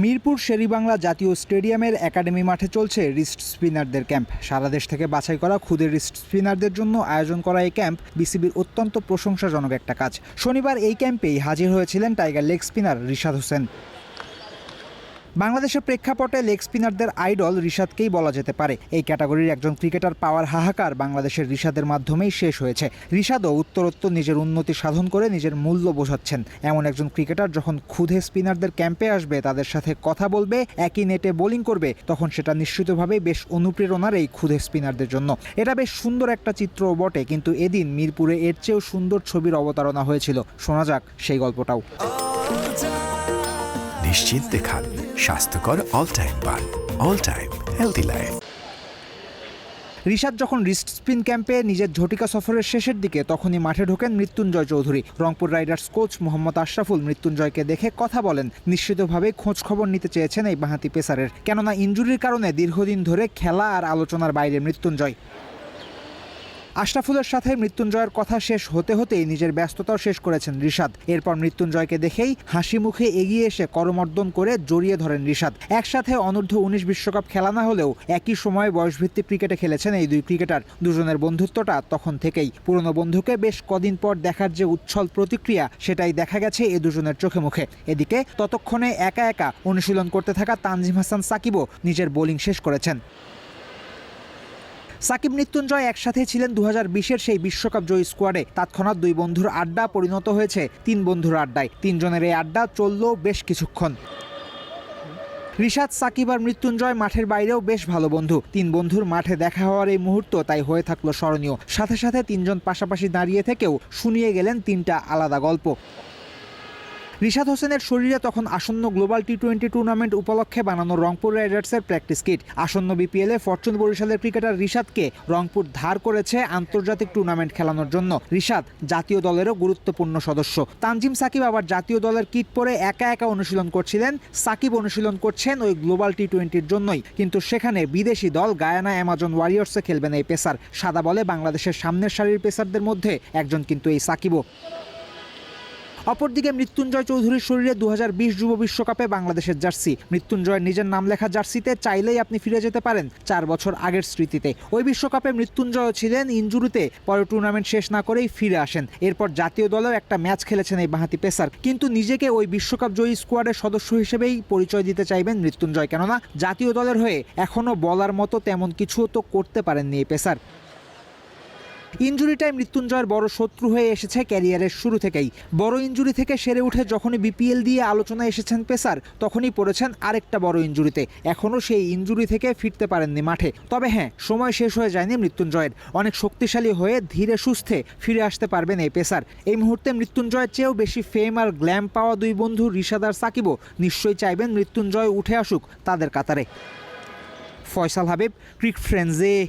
মিরপুর শেরিবাংলা জাতীয় স্টেডিয়ামের একাডেমি মাঠে চলছে রিস্ট স্পিনারদের ক্যাম্প। সারা দেশ থেকে বাছাই করা খুদের রিস্ট স্পিনারদের জন্য আয়োজন করা এই ক্যাম্প বিসিবির অত্যন্ত প্রশংসাজনক একটা কাজ। শনিবার এই ক্যাম্পেই হাজির হয়েছিলেন tiger leg spinner Rishad Hossain. বাংলাদেশের প্রেক্ষাপটে লেগ স্পিনারদের আইডল রিশাদকেই বলা যেতে পারে। এই ক্যাটাগরির একজন ক্রিকেটার পাওয়ার হাহাকার বাংলাদেশের রিশাদের মাধ্যমেই শেষ হয়েছে। রিশাদও উত্তরোত্তর নিজের উন্নতি সাধন করে নিজের মূল্য বোঝাচ্ছেন। এমন একজন ক্রিকেটার যখন ক্ষুধে স্পিনারদের ক্যাম্পে আসবে, তাদের সাথে কথা বলবে, একই নেটে বোলিং করবে, তখন সেটা নিশ্চিতভাবেই বেশ অনুপ্রেরণার এই ক্ষুধে স্পিনারদের জন্য। এটা বেশ সুন্দর একটা চিত্রও বটে, কিন্তু এদিন মিরপুরে এর চেয়েও সুন্দর ছবির অবতারণা হয়েছিল। শোনা যাক সেই গল্পটাও। নিশ্চিন্তে খান। স্বাস্থ্যকর অল টাইম পান all time healthy life Rishad যখন রিস্ট স্পিন ক্যাম্পে নিজের ঝটিকা সফরের শেষের দিকে তখনই মাঠে ঢোকেন মৃত্যুঞ্জয় চৌধুরী। রংপুর রাইডার্স কোচ মোহাম্মদ আশরাফুল মৃত্যুঞ্জয়কে দেখে কথা বলেন, নিশ্চিতভাবে খোঁজ খবর নিতে চেয়েছেন এই বাঁহাতি পেসারের। কেননা ইঞ্জুরির কারণে দীর্ঘদিন ধরে খেলা আর আলোচনার বাইরে মৃত্যুঞ্জয়। আশরাফুলের সাথে মৃত্যুঞ্জয়ের কথা শেষ হতে হতেই নিজের ব্যস্ততাও শেষ করেছেন রিশাদ। এরপর মৃত্যুঞ্জয়কে দেখেই হাসি মুখে এগিয়ে এসে করমর্দন করে জড়িয়ে ধরেন রিশাদ। একসাথে অনূর্ধ্ব উনিশ বিশ্বকাপ খেলা না হলেও একই সময়ে বয়সভিত্তিক ক্রিকেটে খেলেছেন এই দুই ক্রিকেটার। দুজনের বন্ধুত্বটা তখন থেকেই। পুরনো বন্ধুকে বেশ কদিন পর দেখার যে উচ্ছল প্রতিক্রিয়া, সেটাই দেখা গেছে এ দুজনের চোখে মুখে। এদিকে ততক্ষণে একা একা অনুশীলন করতে থাকা তানজিম হাসান সাকিবও নিজের বোলিং শেষ করেছেন। সাকিব মৃত্যুঞ্জয় একসাথে ছিলেন দু বিশের সেই বিশ্বকাপ জয়ী স্কোয়াডে তৎক্ষণাৎ দুই বন্ধুর আড্ডা পরিণত হয়েছে তিন বন্ধুর আড্ডায়। তিনজনের এই আড্ডা চলল বেশ কিছুক্ষণ। রিশাদ, সাকিব আর মৃত্যুঞ্জয় মাঠের বাইরেও বেশ ভালো বন্ধু। তিন বন্ধুর মাঠে দেখা হওয়ার এই মুহূর্ত তাই হয়ে থাকল স্মরণীয়। সাথে সাথে তিনজন পাশাপাশি দাঁড়িয়ে থেকেও শুনিয়ে গেলেন তিনটা আলাদা গল্প। রিশাদ হোসেনের শরীরে তখন আসন্ন গ্লোবাল টি টোয়েন্টি টুর্নামেন্ট উপলক্ষে বানানো রংপুর রাইডার্সের প্র্যাকটিস কিট। আসন্ন বিপিএলে ফরচুন বরিশালের ক্রিকেটার রিশাদকে রংপুর ধার করেছে আন্তর্জাতিক টুর্নামেন্ট খেলানোর জন্য। রিশাদ জাতীয় দলেরও গুরুত্বপূর্ণ সদস্য। তানজিম সাকিব আবার জাতীয় দলের কিট পরে একা একা অনুশীলন করছিলেন। সাকিব অনুশীলন করছেন ওই গ্লোবাল টি টোয়েন্টির জন্যই। কিন্তু সেখানে বিদেশি দল গায়ানা অ্যামাজন ওয়ারিয়র্সে খেলবেন এই পেসার। সাদা বলে বাংলাদেশের সামনের সারির পেসারদের মধ্যে একজন কিন্তু এই সাকিবও। অপরদিকে মৃত্যুঞ্জয় চৌধুরীর শরীরে দু হাজার বিশ যুব বিশ্বকাপে বাংলাদেশের জার্সি। মৃত্যুঞ্জয়ের নিজের নাম লেখা জার্সিতে চাইলেই আপনি ফিরে যেতে পারেন চার বছর আগের স্মৃতিতে। ওই বিশ্বকাপে মৃত্যুঞ্জয় ছিলেন ইঞ্জুরিতে পরে টুর্নামেন্ট শেষ না করেই ফিরে আসেন। এরপর জাতীয় দলেও একটা ম্যাচ খেলেছেন এই বাঁহাতি পেসার। কিন্তু নিজেকে ওই বিশ্বকাপ জয়ী স্কোয়াডের সদস্য হিসেবেই পরিচয় দিতে চাইবেন মৃত্যুঞ্জয়, কেননা জাতীয় দলের হয়ে এখনও বলার মতো তেমন কিছুও তো করতে পারেননি এই পেসার। ইঞ্জুরিটাই মৃত্যুঞ্জয়ের বড় শত্রু হয়ে এসেছে ক্যারিয়ারের শুরু থেকেই। বড় ইঞ্জুরি থেকে সেরে উঠে যখনই বিপিএল দিয়ে আলোচনায় এসেছেন পেসার, তখনই পড়েছেন আরেকটা বড় ইঞ্জুরিতে। এখনও সেই ইঞ্জুরি থেকে ফিরতে পারেননি মাঠে। তবে হ্যাঁ সময় শেষ হয়ে যায়নি মৃত্যুঞ্জয়ের। অনেক শক্তিশালী হয়ে ধীরে সুস্থে ফিরে আসতে পারবেন এই পেসার। এই মুহূর্তে মৃত্যুঞ্জয়ের চেয়েও বেশি ফেম আর গ্ল্যাম পাওয়া দুই বন্ধু রিশাদ আর সাকিবও নিশ্চয়ই চাইবেন মৃত্যুঞ্জয় উঠে আসুক তাদের কাতারে। ফয়সাল হাবিব, ক্রিক ফ্রেন্ডসে।